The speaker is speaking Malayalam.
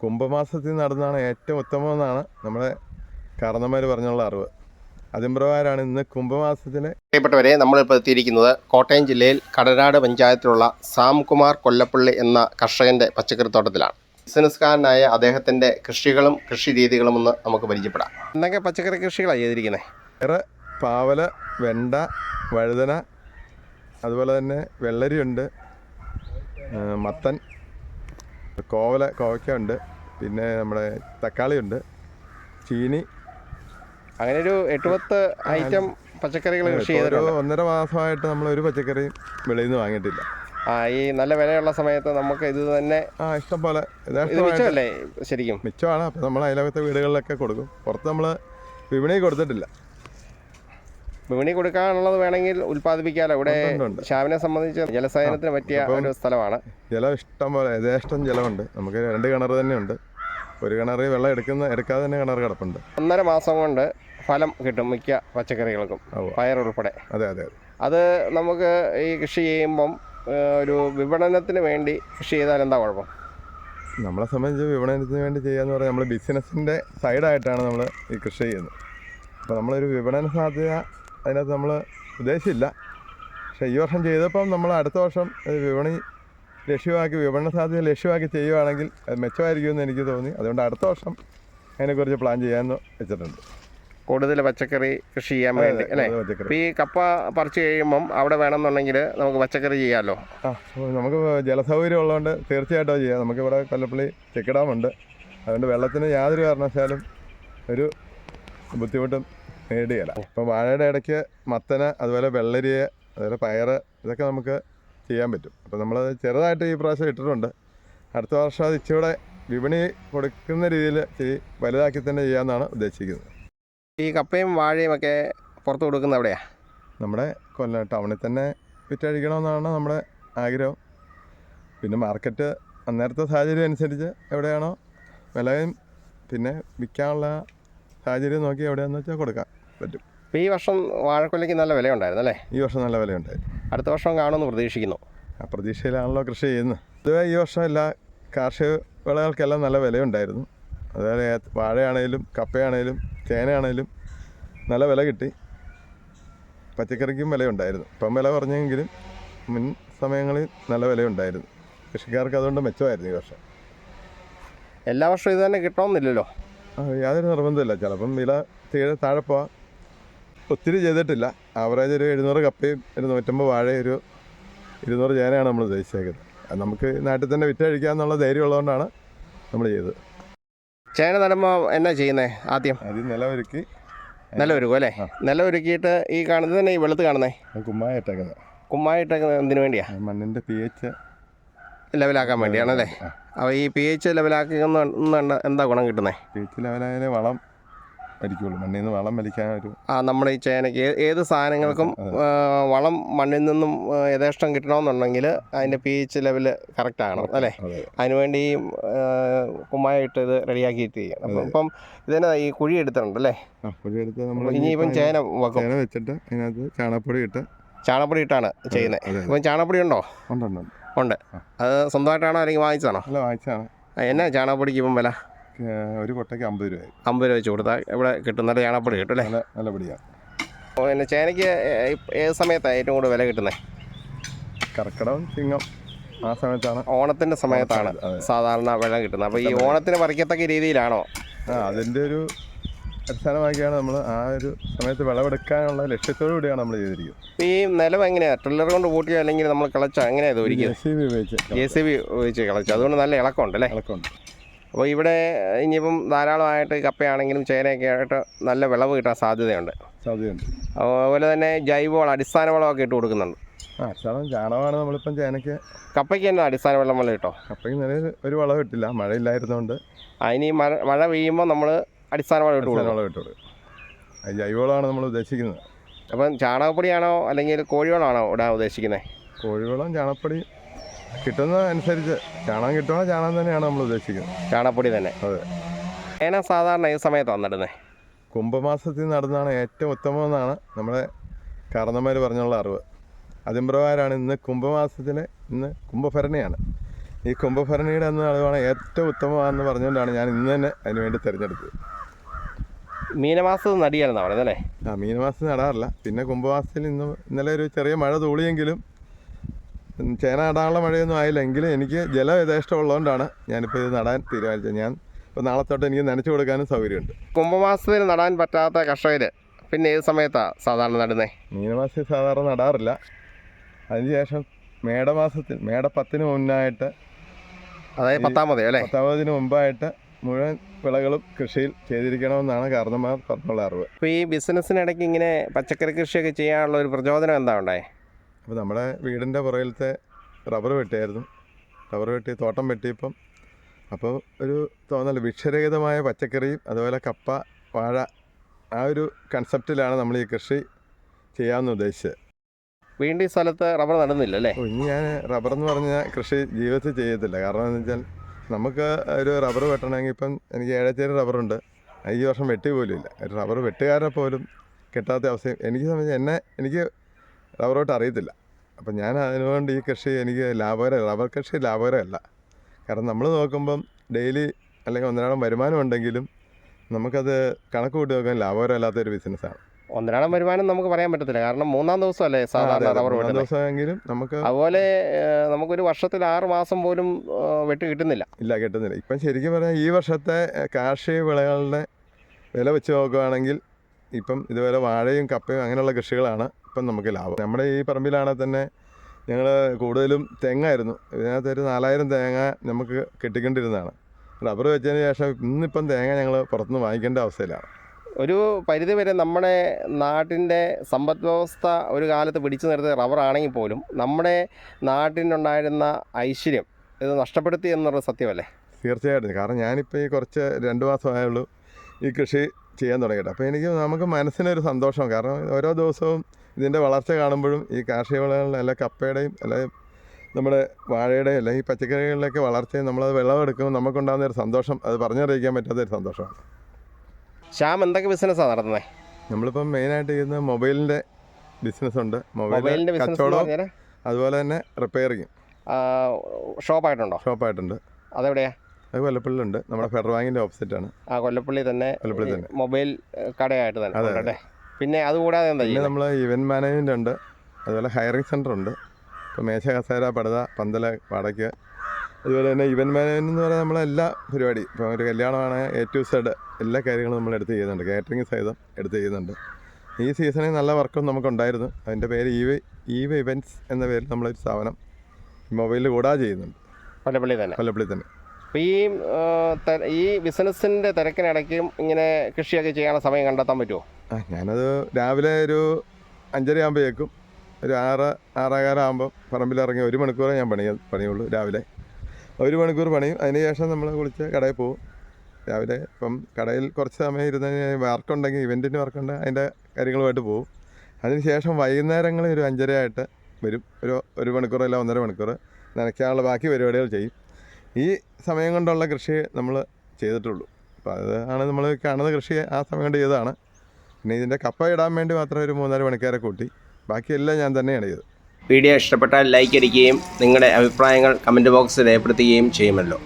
കുംഭമാസത്തിൽ നടന്നതാണ് ഏറ്റവും ഉത്തമമെന്നാണ് നമ്മുടെ കാരണന്മാർ പറഞ്ഞുള്ള അറിവ്. അതിൻ പ്രകാരമാണ് ഇന്ന് കുംഭമാസത്തിലെ പ്രിയപ്പെട്ടവരെ നമ്മളിപ്പോൾ എത്തിയിരിക്കുന്നത് കോട്ടയം ജില്ലയിൽ കടനാട് പഞ്ചായത്തിലുള്ള സാംകുമാർ കൊല്ലപ്പള്ളി എന്ന കർഷകന്റെ പച്ചക്കറിത്തോട്ടത്തിലാണ്. ബിസിനസ്സുകാരനായ അദ്ദേഹത്തിന്റെ കൃഷികളും കൃഷി രീതികളും ഒന്ന് നമുക്ക് പരിചയപ്പെടാം. എന്തൊക്കെ പച്ചക്കറി കൃഷികളാണ് ചെയ്തിരിക്കുന്നത്? വേറെ പാവല വെണ്ട വഴുതന അതുപോലെ തന്നെ വെള്ളരിയുണ്ട് മത്തൻ കോവല കോവയ്ക്ക ഉണ്ട് പിന്നെ നമ്മുടെ തക്കാളി ഉണ്ട് ചീനി. അങ്ങനെ ഒരു എട്ടുപത്ത് ഐറ്റം പച്ചക്കറികൾ കൃഷി ഒരു ഒന്നര മാസമായിട്ട് നമ്മൾ ഒരു പച്ചക്കറിയും വെളിയിൽ നിന്ന് വാങ്ങിയിട്ടില്ല. ആ ഈ നല്ല വിലയുള്ള സമയത്ത് നമുക്ക് ഇത് തന്നെ ആ ഇഷ്ടം പോലെ മിച്ചമല്ലേ ശരിക്കും? മിച്ചമാണ്. അപ്പം നമ്മൾ അയലോകത്തെ വീടുകളിലൊക്കെ കൊടുക്കും. പുറത്ത് നമ്മൾ വിപണി കൊടുത്തിട്ടില്ല. വിപണി കൊടുക്കാനുള്ളത് വേണമെങ്കിൽ ഉൽപ്പാദിപ്പിക്കാമല്ലോ ഇവിടെ. ഷാവിനെ സംബന്ധിച്ച് ജലസേചനത്തിന് പറ്റിയ ഒരു സ്ഥലമാണ്. ജലം ഇഷ്ടം പോലെ യഥേഷ്ടം ജലമുണ്ട്. നമുക്ക് രണ്ട് കിണർ തന്നെയുണ്ട്. ഒരു കിണറിൽ വെള്ളം എടുക്കുന്ന എടുക്കാതെ തന്നെ കിണർ കിടപ്പുണ്ട്. ഒന്നര മാസം കൊണ്ട് ഫലം കിട്ടും മിക്ക പച്ചക്കറികൾക്കും പയറുൾപ്പെടെ അതെ അതെ അതെ. നമുക്ക് ഈ കൃഷി ചെയ്യുമ്പം ഒരു വിപണനത്തിന് വേണ്ടി കൃഷി ചെയ്താൽ എന്താ കുഴപ്പം? നമ്മളെ സംബന്ധിച്ച് വിപണനത്തിന് വേണ്ടി ചെയ്യാന്ന് പറഞ്ഞാൽ നമ്മൾ ബിസിനസ്സിന്റെ സൈഡായിട്ടാണ് നമ്മൾ ഈ കൃഷി ചെയ്യുന്നത്. അപ്പോൾ നമ്മളൊരു വിപണന സാധ്യത അതിനകത്ത് നമ്മൾ ഉദ്ദേശിച്ചില്ല. പക്ഷേ ഈ വർഷം ചെയ്തപ്പം നമ്മൾ അടുത്ത വർഷം വിപണി ലക്ഷ്യമാക്കി വിപണന സാധ്യത ലക്ഷ്യമാക്കി ചെയ്യുവാണെങ്കിൽ അത് മെച്ചമായിരിക്കുമെന്ന് എനിക്ക് തോന്നി. അതുകൊണ്ട് അടുത്ത വർഷം അതിനെക്കുറിച്ച് പ്ലാൻ ചെയ്യാമെന്ന് വെച്ചിട്ടുണ്ട്. കൂടുതൽ പച്ചക്കറി കൃഷി ചെയ്യാൻ വേണ്ടി അല്ലേ? ഈ കപ്പ പറിച്ചു കഴിയുമ്പം അവിടെ വേണമെന്നുണ്ടെങ്കിൽ നമുക്ക് പച്ചക്കറി ചെയ്യാമല്ലോ ആ നമുക്ക് ജലസൗകര്യം ഉള്ളതുകൊണ്ട് തീർച്ചയായിട്ടും ചെയ്യാം. നമുക്കിവിടെ കൊല്ലപ്പള്ളി ചെക്കിടാമുണ്ട്. അതുകൊണ്ട് വെള്ളത്തിന് യാതൊരു കാരണവശാലും ഒരു ബുദ്ധിമുട്ടും നേടുകയില്ല ഇപ്പം വാഴയുടെ ഇടയ്ക്ക് മത്തന അതുപോലെ വെള്ളരിയെ അതുപോലെ പയറ് ഇതൊക്കെ നമുക്ക് ചെയ്യാൻ പറ്റും. അപ്പോൾ നമ്മൾ ചെറുതായിട്ട് ഈ പ്രാവശ്യം ഇട്ടിട്ടുണ്ട്. അടുത്ത വർഷം അത് ഇച്ചിരി വിപണി കൊടുക്കുന്ന രീതിയിൽ ഇച്ചിരി വലുതാക്കി തന്നെ ചെയ്യാമെന്നാണ് ഉദ്ദേശിക്കുന്നത്. ഈ കപ്പയും വാഴയും ഒക്കെ പുറത്ത് കൊടുക്കുന്ന എവിടെയാ? നമ്മുടെ കൊല്ലം ടൗണിൽ തന്നെ വിറ്റഴിക്കണമെന്നാണ് നമ്മുടെ ആഗ്രഹം. പിന്നെ മാർക്കറ്റ് അന്നേരത്തെ സാഹചര്യം അനുസരിച്ച് എവിടെയാണോ വിലയും പിന്നെ വിൽക്കാനുള്ള സാഹചര്യം നോക്കി എവിടെയാണെന്ന് വെച്ചാൽ കൊടുക്കാൻ പറ്റും. അപ്പോൾ ഈ വർഷം വാഴക്കൊല്ലയ്ക്ക് നല്ല വിലയുണ്ടായിരുന്നു അല്ലേ? ഈ വർഷം നല്ല വിലയുണ്ടായിരുന്നു. അടുത്ത വർഷം കാണുമെന്ന് പ്രതീക്ഷിക്കുന്നു. ആ പ്രതീക്ഷയിലാണല്ലോ കൃഷി ചെയ്യുന്നത്. പൊതുവേ ഈ വർഷം എല്ലാ കാർഷിക വിളകൾക്കെല്ലാം നല്ല വിലയുണ്ടായിരുന്നു. അതുപോലെ വാഴയാണേലും കപ്പയാണേലും ചേനയാണേലും നല്ല വില കിട്ടി. പച്ചക്കറിക്കും വിലയുണ്ടായിരുന്നു. ഇപ്പം വില കുറഞ്ഞെങ്കിലും മുൻ സമയങ്ങളിൽ നല്ല വിലയുണ്ടായിരുന്നു. കൃഷിക്കാർക്ക് അതുകൊണ്ട് മെച്ചമായിരുന്നു ഈ വർഷം. എല്ലാ വർഷവും ഇത് തന്നെ കിട്ടണമെന്നില്ലല്ലോ? യാതൊരു നിർബന്ധമില്ല ചിലപ്പം വില തീരെ താഴെ പോവാം. ഒത്തിരി ചെയ്തിട്ടില്ല. ആവറേജ് ഒരു എഴുന്നൂറ് കപ്പയും ഒരു നൂറ്റമ്പത് വാഴയും ഒരു ഇരുന്നൂറ് ചേനയാണ് നമ്മൾ ഉദ്ദേശിച്ചേക്കുന്നത്. അത് നമുക്ക് നാട്ടിൽ തന്നെ വിറ്റഴിക്കാമെന്നുള്ള ധൈര്യം ഉള്ളതുകൊണ്ടാണ് നമ്മൾ ചെയ്തത്. ചേന നടുമ്പോൾ എന്നാ ചെയ്യുന്നത് ആദ്യം? ആദ്യം നിലമൊരുക്കി നിലമൊരുക്കും അല്ലേ. നിലമൊരുക്കിയിട്ട് ഈ കാണുന്നത് തന്നെ ഈ വെളുത്ത് കാണുന്നേ? കുമ്മായിട്ടേക്കുന്നത് കുമ്മായിട്ടേക്കുന്നത് കുമ്മായിട്ടൊക്കെ എന്തിനു വേണ്ടിയാ? മണ്ണിന്റെ പി എച്ച് ലെവലാക്കാൻ വേണ്ടിയാണല്ലേ? അപ്പോൾ ഈ പി എച്ച് ലെവലാക്കുന്ന എന്താ ഗുണം കിട്ടുന്നത് പി എച്ച് ലെവലായാലേ വളം വലിക്കുള്ളൂ മണ്ണിൽ നിന്ന് വളം വലിക്കാൻ ഒരു ആ നമ്മുടെ ഈ ചേനയ്ക്ക് ഏത് സാധനങ്ങൾക്കും വളം മണ്ണിൽ നിന്നും യഥേഷ്ടം കിട്ടണമെന്നുണ്ടെങ്കിൽ അതിന്റെ പി എച്ച് ലെവൽ കറക്റ്റ് ആകണം അല്ലേ? അതിനുവേണ്ടി ഈ, കുമ്മായിട്ട് ഇത് റെഡിയാക്കിയിട്ട് ചെയ്യും അപ്പം ഇപ്പം ഇതിന് ഈ കുഴി എടുത്തിട്ടുണ്ട് അല്ലേ? കുഴിയെടുത്ത് നമ്മൾ ഇനിയിപ്പം ചേന വെക്കും. ചേന വെച്ചിട്ട് അതിനകത്ത് ചാണകപ്പൊടി ഇട്ട് ചാണകപ്പൊടി ഇട്ടാണ് ചെയ്യുന്നത്. ഇപ്പം ചാണകപ്പൊടി ഉണ്ടോ? ഉണ്ട് ഉണ്ട് അത് സ്വന്തമായിട്ടാണോ അല്ലെങ്കിൽ വാങ്ങിച്ചതാണോ? ആ, എന്നാ ചാണകപ്പൊടിക്ക് ഇപ്പം വില? ഒരു കൊട്ടയ്ക്ക് അമ്പത് രൂപ അമ്പത് രൂപ വെച്ച് കൊടുത്താൽ ഇവിടെ കിട്ടും. നല്ല ചാണകപ്പൊടി കിട്ടും അല്ലേ? നല്ല നല്ല പൊടിയാണ് പിന്നെ ചേനയ്ക്ക് ഏത് സമയത്താണ് ഏറ്റവും കൂടുതൽ വില കിട്ടുന്നത് കർക്കിടകം ചിങ്ങം ആ സമയത്താണ്. ഓണത്തിന്റെ സമയത്താണ് സാധാരണ വെള്ളം കിട്ടുന്നത്. അപ്പോൾ ഈ ഓണത്തിന് പറിക്കത്തക്ക രീതിയിലാണോ? ആ അതിന്റെ ഒരു അടിസ്ഥാനമാക്കിയാണ് നമ്മൾ ആ ഒരു സമയത്ത് വിളവെടുക്കാനുള്ള ലക്ഷ്യത്തോടു കൂടിയാണ് നമ്മൾ ചെയ്തിരിക്കുന്നത്. ഈ നിലം എങ്ങനെയാണ് ട്രില്ലർ കൊണ്ട് പൂട്ടിയോ അല്ലെങ്കിൽ നമ്മൾ കിളച്ചോ? എങ്ങനെയാണ് ഇത് ഒരിക്കലും ജെ സി ബി ഉപയോഗിച്ച് ജെ സി ബി ഉപയോഗിച്ച് കിളച്ചു? അതുകൊണ്ട് നല്ല ഇളക്കമുണ്ട് അല്ലേ? ഇളക്കമുണ്ട്. അപ്പോൾ ഇവിടെ ഇനിയിപ്പം ധാരാളമായിട്ട് കപ്പയാണെങ്കിലും ചേനയൊക്കെ ആയിട്ട് നല്ല വിളവ് കിട്ടാൻ സാധ്യതയുണ്ട്. സാധ്യതയുണ്ട്. അതുപോലെ തന്നെ ജൈവ വളം അടിസ്ഥാന വളമൊക്കെ ഇട്ട് കൊടുക്കുന്നുണ്ട്. ആ അച്ചാളം ചാണകമാണ് നമ്മളിപ്പം ചേനയ്ക്ക്. കപ്പയ്ക്ക് തന്നെ അടിസ്ഥാന വെള്ളം വെള്ളം കിട്ടോ? കപ്പയ്ക്ക് നിലയിൽ ഒരു വളം ഇട്ടില്ല. മഴയില്ലായിരുന്നതുകൊണ്ട് അതിന് മഴ മഴ പെയ്യുമ്പോൾ നമ്മൾ അടിസ്ഥാന വളം ഇട്ട് കൊടുക്കും. വളം ഇട്ട് കൊടുക്കും. അത് ജൈവവളമാണ് നമ്മൾ ഉദ്ദേശിക്കുന്നത്. അപ്പം ചാണകപ്പൊടിയാണോ അല്ലെങ്കിൽ കോഴിവളമാണോ ഇടാൻ ഉദ്ദേശിക്കുന്നത്? കോഴിവളം ചാണകപ്പൊടി കിട്ടുന്ന അനുസരിച്ച് ചാണകം കിട്ടുന്ന ചാണകം തന്നെയാണ് നമ്മൾ ഉദ്ദേശിക്കുന്നത്. ചാണപ്പൊടി തന്നെ. അതെ. ചേന സാധാരണ ഈ സമയത്ത് നടുന്നത് കുംഭമാസത്തിൽ നടന്നതാണ് ഏറ്റവും ഉത്തമമെന്നാണ് നമ്മുടെ കാരണന്മാർ പറഞ്ഞുള്ള അറിവ്. അതിമ്പ്രകാരമാണ് ഇന്ന് കുംഭമാസത്തിലെ ഇന്ന് കുംഭഭരണിയാണ്. ഈ കുംഭഭരണിയുടെ എന്ന അളവാണ് ഏറ്റവും ഉത്തമമാണെന്ന് പറഞ്ഞുകൊണ്ടാണ് ഞാൻ ഇന്ന് തന്നെ അതിന് വേണ്ടി തിരഞ്ഞെടുത്തത്. മീനമാസത്തിൽ നടിയായിരുന്നു പറയുന്നത് അല്ലേ ആ മീനമാസത്തിൽ നടാറില്ല. പിന്നെ കുംഭമാസത്തിൽ ഇന്ന് ഇന്നലെ ഒരു ചെറിയ മഴ തൂളിയെങ്കിലും ചേന നടാനുള്ള മഴയൊന്നും ആയില്ല എങ്കിലും എനിക്ക് ജലം യഥേഷ്ടമുള്ളതുകൊണ്ടാണ് ഞാനിപ്പോൾ ഇത് നടാൻ തീരുമാനിച്ചത്. ഞാൻ ഇപ്പോൾ നാളെ തൊട്ട് എനിക്ക് നനച്ചു കൊടുക്കാനും സൗകര്യമുണ്ട്. കുംഭമാസത്തിൽ നടാൻ പറ്റാത്ത കർഷകർ പിന്നെ ഏത് സമയത്താണ് സാധാരണ നടുന്നത് മീനമാസത്തിൽ സാധാരണ നടാറില്ല. അതിനുശേഷം മേടമാസത്തിൽ മേട മേടപ്പത്തിന് മുന്നായിട്ട് അതായത് പത്താമത് അല്ലേ? പത്താമതിന് മുമ്പായിട്ട് മുഴുവൻ വിളകളും കൃഷിയിൽ ചെയ്തിരിക്കണമെന്നാണ് കാരണന്മാർ പറഞ്ഞുള്ള അറിവ്. അപ്പോൾ ഈ ബിസിനസ്സിനിടയ്ക്ക് ഇങ്ങനെ പച്ചക്കറി കൃഷിയൊക്കെ ചെയ്യാനുള്ള ഒരു പ്രചോദനം എന്താ ഉണ്ടായേ? അപ്പോൾ നമ്മുടെ വീടിന്റെ പുറകിലത്തെ റബ്ബർ വെട്ടിയായിരുന്നു. റബ്ബർ വെട്ടി തോട്ടം വെട്ടിയപ്പം അപ്പോൾ ഒരു തോന്നൽ വിഷരഹിതമായ പച്ചക്കറിയും അതുപോലെ കപ്പ വാഴ ആ ഒരു കൺസെപ്റ്റിലാണ് നമ്മൾ ഈ കൃഷി ചെയ്യാമെന്ന് ഉദ്ദേശിച്ചത്. വീണ്ടും ഈ സ്ഥലത്ത് റബ്ബർ നടുന്നില്ല അല്ലേ? ഇനി ഞാൻ റബ്ബർ എന്ന് പറഞ്ഞാൽ കൃഷി ജീവിതത്തിൽ ചെയ്യത്തില്ല. കാരണം എന്ന് വെച്ചാൽ നമുക്ക് ഒരു റബ്ബർ വെട്ടണമെങ്കിൽ ഇപ്പം എനിക്ക് ഏഴാച്ചേരി റബ്ബറുണ്ട് ഈ വർഷം വെട്ടി പോലും ഇല്ല. ഒരു റബ്ബർ വെട്ടുകാരെ പോലും കിട്ടാത്ത അവസ്ഥയും എനിക്ക് സംബന്ധിച്ച് എന്നെ എനിക്ക് റബ്ബർ വെട്ട് അറിയത്തില്ല. അപ്പം ഞാൻ അതിനുവേണ്ടി ഈ കൃഷി എനിക്ക് ലാഭകര റബ്ബർ കൃഷി ലാഭകരമല്ല. കാരണം നമ്മൾ നോക്കുമ്പം ഡെയിലി അല്ലെങ്കിൽ ഒന്നരാടം വരുമാനം ഉണ്ടെങ്കിലും നമുക്കത് കണക്ക് കൂട്ടി നോക്കാൻ ലാഭകരമല്ലാത്തൊരു ബിസിനസ്സാണ്. ഒന്നിനാളം വരുമാനം നമുക്ക് പറയാൻ പറ്റത്തില്ല. കാരണം മൂന്നാം ദിവസം അല്ലേ സാധാരണ റബ്ബർ ദിവസമെങ്കിലും നമുക്ക് അതുപോലെ നമുക്കൊരു വർഷത്തിൽ ആറ് മാസം പോലും വെട്ടി കിട്ടുന്നില്ല. ഇല്ല കിട്ടുന്നില്ല. ഇപ്പം ശരിക്കും പറഞ്ഞാൽ ഈ വർഷത്തെ കാർഷിക വിളകളുടെ വില വെച്ച് നോക്കുകയാണെങ്കിൽ ഇപ്പം ഇതുപോലെ വാഴയും കപ്പയും അങ്ങനെയുള്ള കൃഷികളാണ് ഇപ്പം നമുക്ക് ലാഭം. നമ്മുടെ ഈ പറമ്പിലാണെങ്കിൽ തന്നെ ഞങ്ങൾ കൂടുതലും തെങ്ങായിരുന്നു ഇതിനകത്ത് ഒരു നാലായിരം തേങ്ങ നമുക്ക് കിട്ടിക്കൊണ്ടിരുന്നതാണ്. റബ്ബർ വെച്ചതിന് ശേഷം ഇന്നിപ്പം തേങ്ങ ഞങ്ങൾ പുറത്തുനിന്ന് വാങ്ങിക്കേണ്ട അവസ്ഥയിലാണ്. ഒരു പരിധിവരെ നമ്മുടെ നാട്ടിന്റെ സമ്പദ് വ്യവസ്ഥ ഒരു കാലത്ത് പിടിച്ചു നിർത്തിയ റബ്ബർ ആണെങ്കിൽ പോലും നമ്മുടെ നാട്ടിനുണ്ടായിരുന്ന ഐശ്വര്യം ഇത് നഷ്ടപ്പെടുത്തി എന്നുള്ള സത്യമല്ലേ? തീർച്ചയായിട്ടും. കാരണം ഞാനിപ്പോൾ ഈ കുറച്ച് രണ്ട് മാസമായുള്ളൂ ഈ കൃഷി ചെയ്യാൻ തുടങ്ങിയിട്ട്. അപ്പോൾ എനിക്ക് നമുക്ക് മനസ്സിനൊരു സന്തോഷം. കാരണം ഓരോ ദിവസവും ഇതിന്റെ വളർച്ച കാണുമ്പോഴും ഈ കാർഷിക വിളകളുടെ അല്ല കപ്പയുടെയും അല്ലെങ്കിൽ നമ്മുടെ വാഴയുടെയും അല്ലെങ്കിൽ ഈ പച്ചക്കറികളിലൊക്കെ വളർച്ചയും നമ്മളത് വിളവെടുക്കുമ്പോൾ നമുക്കുണ്ടാകുന്ന ഒരു സന്തോഷം അത് പറഞ്ഞറിയിക്കാൻ പറ്റാത്ത ഒരു സന്തോഷമാണ്. ശ്യാം എന്തൊക്കെ ബിസിനസ്സാണ് നടത്തുന്നത് നമ്മളിപ്പം മെയിനായിട്ട് ചെയ്യുന്ന മൊബൈലിന്റെ ബിസിനസ് ഉണ്ട് മൊബൈലിന്റെ കച്ചവടം അതുപോലെ തന്നെ റിപ്പയറിങ്ങും. ഷോപ്പായിട്ടുണ്ടോ? ഷോപ്പായിട്ടുണ്ട്. അതെവിടെയാ? അത് കൊല്ലപ്പള്ളിയിലുണ്ട്. നമ്മുടെ ഫെഡറൽ ബാങ്കിന്റെ ഓപ്പോസിറ്റാണ്. ആ കൊല്ലപ്പള്ളി തന്നെ. കൊല്ലപ്പള്ളി തന്നെ. മൊബൈൽ കടയായിട്ട് തന്നെ അതെ, പിന്നെ അതുകൂടാതെ എന്താ പിന്നെ നമ്മൾ ഇവന്റ് മാനേജ്മെന്റ് ഉണ്ട്. അതുപോലെ ഹയറിംഗ് സെന്റർ ഉണ്ട്. ഇപ്പോൾ മേശ കസേര പടുത പന്തല വാടക അതുപോലെ തന്നെ ഇവന്റ് മാനേജ്മെന്റ് എന്ന് പറയുന്നത് നമ്മളെല്ലാ പരിപാടി. ഇപ്പോൾ ഒരു കല്യാണമാണ് എ ടു സെഡ് എല്ലാ കാര്യങ്ങളും നമ്മൾ എടുത്ത് ചെയ്യുന്നുണ്ട്. കാറ്ററിംഗ് സഹിതം എടുത്ത് ചെയ്യുന്നുണ്ട്. ഈ സീസണിൽ നല്ല വർക്കും നമുക്കുണ്ടായിരുന്നു. അതിന്റെ പേര് ഈവ ഈവ ഇവന്റ്സ് എന്ന പേരിൽ നമ്മളൊരു സ്ഥാപനം മൊബൈലിൽ കൂടാതെ ചെയ്യുന്നുണ്ട്. കൊല്ലപ്പള്ളി തന്നെ. കൊല്ലപ്പള്ളി തന്നെ. അപ്പോൾ ഈ ഈ ബിസിനസ്സിന്റെ തിരക്കിനിടയ്ക്കും ഇങ്ങനെ കൃഷിയൊക്കെ ചെയ്യാനുള്ള സമയം കണ്ടെത്താൻ പറ്റുമോ ആ ഞാനത് രാവിലെ ഒരു അഞ്ചര ആകുമ്പോഴേക്കും ഒരു ആറ് ആറേകാലം ആകുമ്പോൾ പറമ്പിലിറങ്ങി ഒരു മണിക്കൂറേ ഞാൻ പണി പണിയുള്ളൂ രാവിലെ. ഒരു മണിക്കൂർ പണിയും അതിന് ശേഷം നമ്മൾ കുളിച്ച് കടയിൽ പോകും. രാവിലെ ഇപ്പം കടയിൽ കുറച്ച് സമയം ഇരുന്ന് വർക്കുണ്ടെങ്കിൽ ഇവന്റിന്റെ വർക്കുണ്ട് അതിന്റെ കാര്യങ്ങളുമായിട്ട് പോകും. അതിന് ശേഷം വൈകുന്നേരങ്ങളിൽ ഒരു അഞ്ചര ആയിട്ട് വരും. ഒരു ഒരു മണിക്കൂർ അല്ല ഒന്നര മണിക്കൂർ നനയ്ക്കാനുള്ള ബാക്കി പരിപാടികൾ ചെയ്യും. ഈ സമയം കൊണ്ടുള്ള കൃഷി നമ്മൾ ചെയ്തിട്ടുള്ളൂ. അപ്പോൾ അത് ആണ് നമ്മൾ കാണുന്ന കൃഷി ആ സമയം കൊണ്ട് ചെയ്തതാണ്. പിന്നെ ഇതിന്റെ കപ്പ ഇടാൻ വേണ്ടി മാത്രം ഒരു മൂന്നര മണിക്കൂറെ കൂട്ടി. ബാക്കിയെല്ലാം ഞാൻ തന്നെയാണ് ചെയ്തത്. വീഡിയോ ഇഷ്ടപ്പെട്ടാൽ ലൈക്ക് അടിക്കുകയും നിങ്ങളുടെ അഭിപ്രായങ്ങൾ കമന്റ് ബോക്സിൽ രേഖപ്പെടുത്തുകയും ചെയ്യുമല്ലോ.